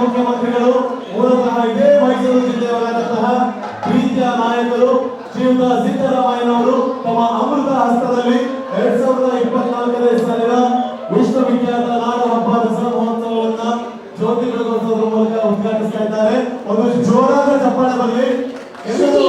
ಮುಖ್ಯಮಂತ್ರಿಗಳು ಮೂಲತಃ ಇದೇ ಮೈಸೂರು ಜಿಲ್ಲೆಯವರಾದಂತಹ ಪ್ರೀತಿಯ ನಾಯಕರು ಶ್ರೀಯುತ ಸಿದ್ದರಾಮಯ್ಯನವರು ತಮ್ಮ ಅಮೃತ ಹಸ್ತದಲ್ಲಿ ಎರಡ್ ಸಾವಿರದ ಇಪ್ಪತ್ನಾಲ್ಕನೇ ಸಾಲಿನ ವಿಶ್ವವಿಖ್ಯಾತ ನಾಡ ಹಬ್ಬ ದಸರಾ ಮಹೋತ್ಸವವನ್ನ ಜ್ಯೋತಿ ಬೆಳಗೋತ್ಸವದ ಮೂಲಕ ಉದ್ಘಾಟಿಸ್ತಾ ಇದ್ದಾರೆ. ಒಂದು ಜೋರಾದ ಚಪ್ಪಾಳೆ ಬರಲಿ ಎಲ್ಲರೂ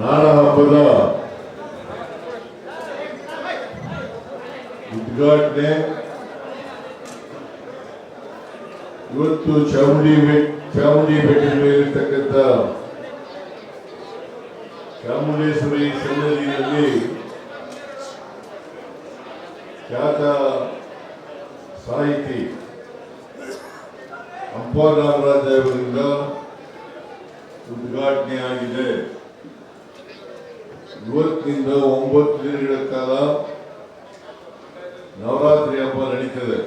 ನಾಡ ಹಬ್ಬದ ಉದ್ಘಾಟನೆ. ಇವತ್ತು ಚಾಮುಂಡಿ ಚಾಮುಂಡಿ ಬೆಟ್ಟದ ಮೇಲಿರ್ತಕ್ಕಂಥ ಚಾಮುಂಡೇಶ್ವರಿ ಸನ್ನಿಧಿಯಲ್ಲಿ ಖ್ಯಾತ ಸಾಹಿತಿ ಅಂಪ ನಾಗರಾಜ ಅವರಿಂದ ಉದ್ಘಾಟನೆಯಾಗಿದೆ. ಇವತ್ತಿನಿಂದ ಒಂಬತ್ತು ದಿನಗಳ ಕಾಲ ನವರಾತ್ರಿ ಹಬ್ಬ ನಡೀತದೆ.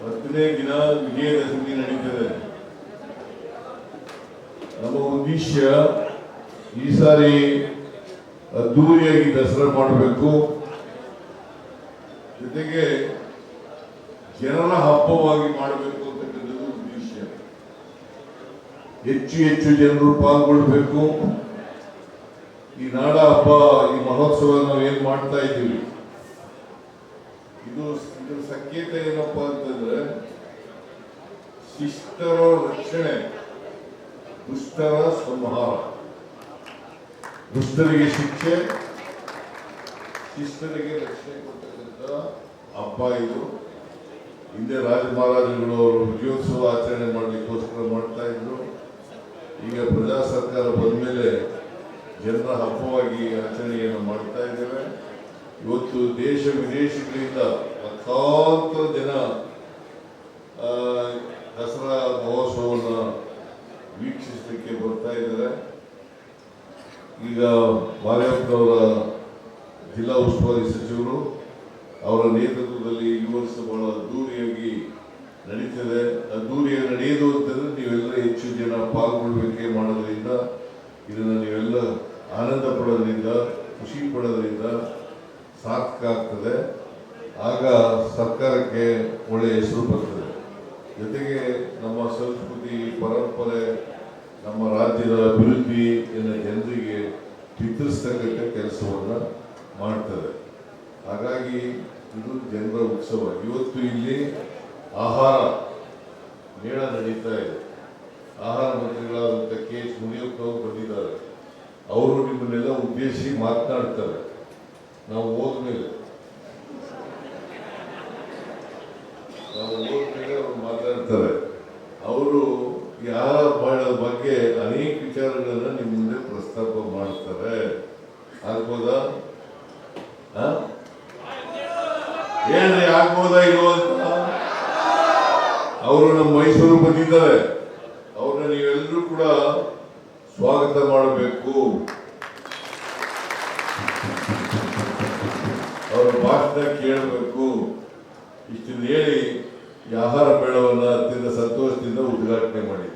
ಹತ್ತನೇ ದಿನ ವಿಜಯದಶಮಿ ನಡೀತದೆ. ನಮ್ಮ ಉದ್ದೇಶ ಈ ಸಾರಿ ಅದ್ದೂರಿಯಾಗಿ ದಸರಾ ಮಾಡಬೇಕು. ಜೊತೆಗೆ ಜನರ ಹಬ್ಬವಾಗಿ ಮಾಡಬೇಕು ಅಂತಕ್ಕಂಥದ್ದು ಉದ್ದೇಶ. ಹೆಚ್ಚು ಹೆಚ್ಚು ಜನರು ಪಾಲ್ಗೊಳ್ಬೇಕು. ಈ ನಾಡ ಹಬ್ಬ, ಈ ಮಹೋತ್ಸವ ನಾವು ಏನ್ ಮಾಡ್ತಾ ಇದ್ದೀವಿ? ಇದು ಇದರ ಸಂಕೇತ ಏನಪ್ಪಾ ಅಂತಂದ್ರೆ, ಶಿಷ್ಟರ ರಕ್ಷಣೆ, ದುಷ್ಟರ ಸಂಹಾರ. ದುಷ್ಟರಿಗೆ ಶಿಕ್ಷೆ, ಶಿಷ್ಟರಿಗೆ ರಕ್ಷಣೆ ಕೊಡ್ತಕ್ಕಂಥ ಹಬ್ಬ ಇದು. ಹಿಂದೆ ರಾಜ ಮಹಾರಾಜರುಗಳು ಅವರು ವಿಜಯೋತ್ಸವ ಆಚರಣೆ ಮಾಡಲಿಕ್ಕೋಸ್ಕರ ಮಾಡ್ತಾ ಇದ್ರು. ಈಗ ಪ್ರಜಾ ಸರ್ಕಾರ ಬಂದ ಮೇಲೆ ಜನರ ಹಬ್ಬವಾಗಿ ಆಚರಣೆಯನ್ನು ಮಾಡ್ತಾ ಇದ್ದೇವೆ. ಇವತ್ತು ದೇಶ ವಿದೇಶಗಳಿಂದ ಲಕ್ಷಾಂತರ ಜನ ದಸರಾ ಮಹೋತ್ಸವವನ್ನು ವೀಕ್ಷಿಸಲಿಕ್ಕೆ ಬರ್ತಾ ಇದ್ದಾರೆ. ಈಗ ಮಾದೇವಪ್ಪನವರ ಜಿಲ್ಲಾ ಉಸ್ತುವಾರಿ ಸಚಿವರು ಅವರ ನೇತೃತ್ವದಲ್ಲಿ ಬಹಳ ಅದ್ದೂರಿಯಾಗಿ ನಡೀತದೆ ಅದ್ದೂರಿಯಾಗಿ ನಡೆಯೋದು ಅಂತಂದ್ರೆ ನೀವೆಲ್ಲ ಹೆಚ್ಚು ಜನ ಪಾಲ್ಗೊಳ್ಬೇಕೆ ಮಾಡೋದ್ರಿಂದ ಇದನ್ನು ನೀವೆಲ್ಲ ಆನಂದ ಪಡೋದ್ರಿಂದ, ಖುಷಿ ಪಡೋದ್ರಿಂದ ಸಾರ್ಥಕ ಆಗ್ತದೆ. ಆಗ ಸರ್ಕಾರಕ್ಕೆ ಒಳ್ಳೆಯ ಹೆಸರು ಬರ್ತದೆ. ಜೊತೆಗೆ ನಮ್ಮ ಸಂಸ್ಕೃತಿ, ಪರಂಪರೆ, ನಮ್ಮ ರಾಜ್ಯದ ಅಭಿವೃದ್ಧಿಯನ್ನು ಜನರಿಗೆ ಚಿತ್ರಿಸ್ತಕ್ಕಂಥ ಕೆಲಸವನ್ನು ಮಾಡ್ತದೆ. ಹಾಗಾಗಿ ಇದು ಜನರ ಉತ್ಸವ. ಇವತ್ತು ಇಲ್ಲಿ ಆಹಾರ ಮೇಳ ನಡೀತಾ ಇದೆ. ಆಹಾರ ಮಂತ್ರಿಗಳಾದಂಥ ಕೆ ಎಚ್ ಮುನಿಯಪ್ಪ ಅವರು ಬಂದಿದ್ದಾರೆ ಅವರು ಉದ್ದೇಶಿಸಿ ಮಾತನಾಡ್ತಾರೆ ನಾವು ಹೋದ್ಮೇಲೆ ನಾವು ಹೋದ್ಮೇಲೆ ಅವರು ಮಾತಾಡ್ತಾರೆ. ಅವರು ಯಾರ ಬಗ್ಗೆ ಅನೇಕ ವಿಚಾರಗಳನ್ನ ನಿಮ್ಮ ಮುಂದೆ ಪ್ರಸ್ತಾಪ ಮಾಡ್ತಾರೆ. ಆಗ್ಬೋದಾ? ಏನ್ರಿ ಆಗ್ಬೋದಾ ಇಲ್ವೋ ಅಂತ? ಅವರು ನಮ್ಮ ಮೈಸೂರು ಬಂದಿದ್ದಾರೆ. ಅವ್ರನ್ನ ನೀವೆಲ್ಲರೂ ಕೂಡ ಸ್ವಾಗತ ಮಾಡಬೇಕು. ಭಾಷಣ ಕೇಳಬೇಕು. ಇಷ್ಟನ್ನು ಹೇಳಿ ಈ ಆಹಾರ ಮೇಳವನ್ನು ಅತ್ಯಂತ ಸಂತೋಷದಿಂದ ಉದ್ಘಾಟನೆ ಮಾಡಿ